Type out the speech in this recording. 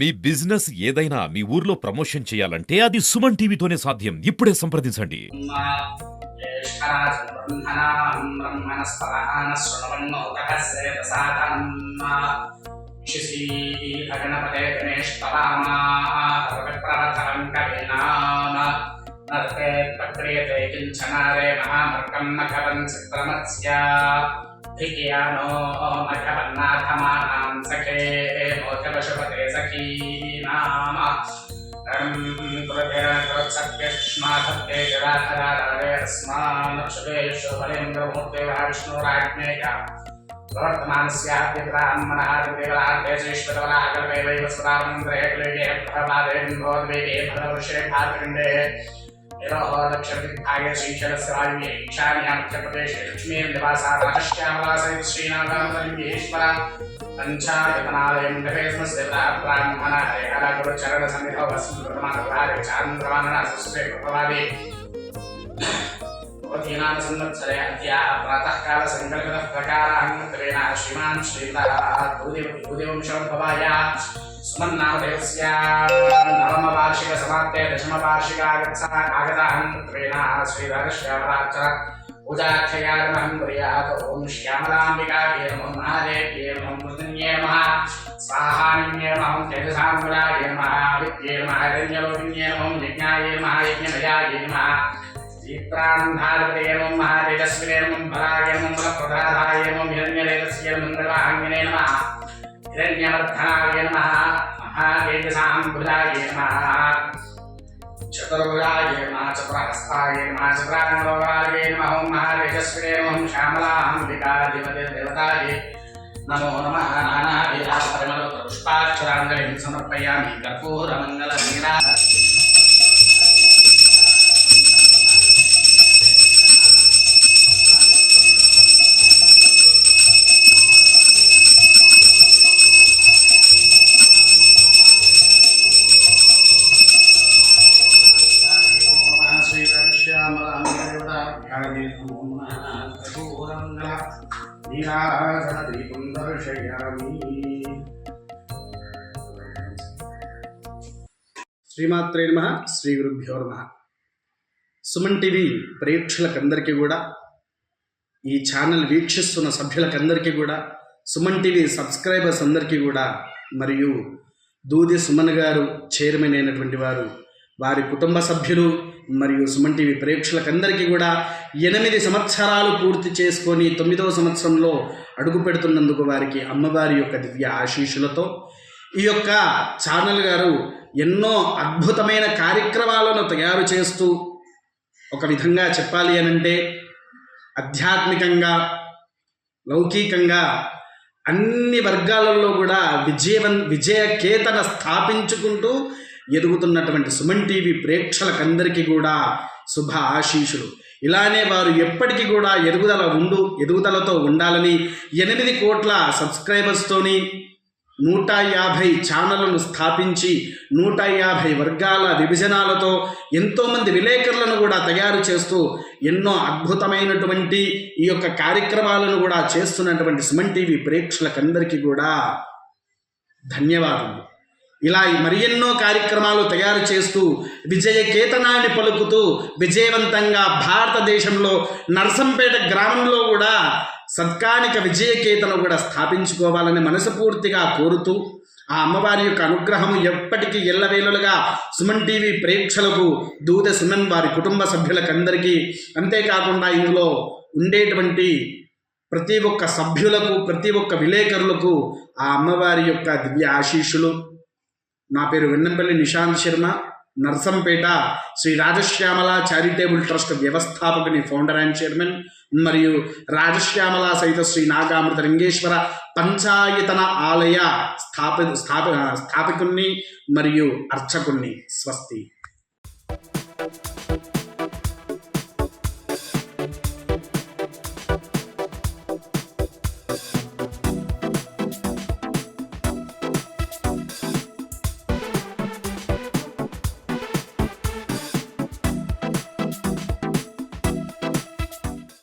మీ business ఏదైనా మీ ఊర్లో promotion చేయాలంటే అది సుమన్ టీవీతోనే సాధ్యం. ఇప్పుడే సంప్రదించండి. జ్యేష్ఠరాజం మఘవన్నాథమానాం సఖే. गोत्रपशुपतेसखीनाम कृत्यक्ष्माधत्ते जराधराधरे अस्मानक्षुपेषु बलेन्द्रमूर्ते विष्णुराज्ञेय प्रवर्तमानस्याद्यग्राह्मणादिदेवलाद्येश्वरवलाकल्पे वै वसुदामन्द्रे विभागे शैशरस्राव्ये ईशान्यामुख्यप्रदेशे लक्ष्मीं निवासाराश्यामलासहित श्रीनाथान्तलिङ्गेश्वरा पञ्चायतनालयं नटेस्मस्यताब्राह्मणा हरिहरागुरुचरणसन्निधौ वस्तु प्रथमानुभागे चान्द्रमानना भवदीनां संवत्सरेऽद्या प्रातःकाल सङ्कल्पितः प्रकारान्तरेण श्रीमान् श्रीतः भूदेवंशोद्भवाय सुमन्नामदेवस्य नवमवार्षिकसमाप्ते दशमवार्षिकागच्छ आगतान्तरेण श्रीधरश्यामलाच्च पूजाख्ययामहं कुर्यात् ॐ श्यामलाम्बिकायै नमो महादेव्यै नमो मृदन्ये नमः स्वाहानिन्ये नमः तेजसाम्बुलायै नमः विद्ये नमः हिरण्यलोकिन्ये नमो यज्ञायै नमः यज्ञमयायै नमः సీత్రాణం భారతేమం మహాదేవస్మినేమం పరాయమం ప్రధాదాయమం హిరణ్యలేదస్య మంగళాంగినే నమ. హిరణ్యవర్ధనాయ నమ. మహాదేవసాం భుజాయ నమ. చతుర్భుజాయ నమ. చతురహస్తాయ నమ. చతురాంగోగాయ నమ. ఓం మహాదేవస్మినేమం శ్యామలాంబికాధిపతి దేవతాయ నమో నమ. నానాభిలాష పరిమళ పుష్పాక్షరాంగళిం సమర్పయామి. కర్పూరమంగళ నీరా నీరాజనదీపం దర్శయామి శ్రీమాత్రే నమ శ్రీ గురుభ్యో నమ. సుమన్ టీవీ ప్రేక్షకులందరికీ కూడా ఈ ఛానల్ వీక్షిస్తున్న సభ్యులకందరికీ కూడా సుమన్ టీవీ సబ్స్క్రైబర్స్ అందరికీ కూడా మరియు దూది సుమన్ గారు చైర్మన్ అయినటువంటి వారు వారి కుటుంబ సభ్యులు మరియు సుమన్ టీవీ ప్రేక్షకులందరికీ కూడా ఎనిమిది సంవత్సరాలు పూర్తి చేసుకొని తొమ్మిదవ సంవత్సరంలో అడుగు పెడుతున్నందుకు వారికి అమ్మవారి యొక్క దివ్య ఆశీస్సులతో ఈ యొక్క ఛానల్ గారు ఎన్నో అద్భుతమైన కార్యక్రమాలను తయారు చేస్తూ ఒక విధంగా చెప్పాలి అనంటే ఆధ్యాత్మికంగా లౌకికంగా అన్ని వర్గాలలో కూడా విజయవన్ విజయకేతన స్థాపించుకుంటూ ఎదుగుతున్నటువంటి సుమన్ టీవీ ప్రేక్షకులందరికీ కూడా శుభ ఆశీషులు ఇలానే వారు ఎప్పటికీ కూడా ఎదుగుదల ఉండు ఎదుగుదలతో ఉండాలని ఎనిమిది కోట్ల సబ్స్క్రైబర్స్తోని నూట యాభై ఛానళ్ళను స్థాపించి నూట యాభై వర్గాల విభజనాలతో ఎంతోమంది విలేకరులను కూడా తయారు చేస్తూ ఎన్నో అద్భుతమైనటువంటి ఈ యొక్క కార్యక్రమాలను కూడా చేస్తున్నటువంటి సుమన్ టీవీ ప్రేక్షకులందరికీ కూడా ధన్యవాదములు. ఇలా మరి ఎన్నో కార్యక్రమాలు తయారు చేస్తూ విజయ కేతనాన్ని పలుకుతూ విజయవంతంగా భారతదేశంలో నర్సంపేట గ్రామంలో కూడా సత్కానిక విజయకేతను కూడా స్థాపించుకోవాలని మనసుపూర్తిగా కోరుతూ ఆ అమ్మవారి యొక్క అనుగ్రహం ఎప్పటికీ ఎల్లవేళలుగా సుమన్ టీవీ ప్రేక్షకులకు దూద సుమన్ వారి కుటుంబ సభ్యులకందరికీ. అంతేకాకుండా ఇందులో ఉండేటువంటి ప్రతి ఒక్క సభ్యులకు ప్రతి ఒక్క విలేకరులకు ఆ అమ్మవారి యొక్క దివ్య ఆశీస్సులు. నా పేరు వెన్నంపల్లి నిశాంత్ శర్మ నర్సంపేట శ్రీ రాజశ్యామల చారిటేబుల్ ట్రస్ట్ వ్యవస్థాపకుని ఫౌండర్ అండ్ చైర్మన్ మరియు రాజశ్యామల సహిత శ్రీ నాగామృత లింగేశ్వర పంచాయతన ఆలయ స్థాప స్థాప స్థాపకుణ్ణి మరియు అర్చకుణ్ణి. స్వస్తి.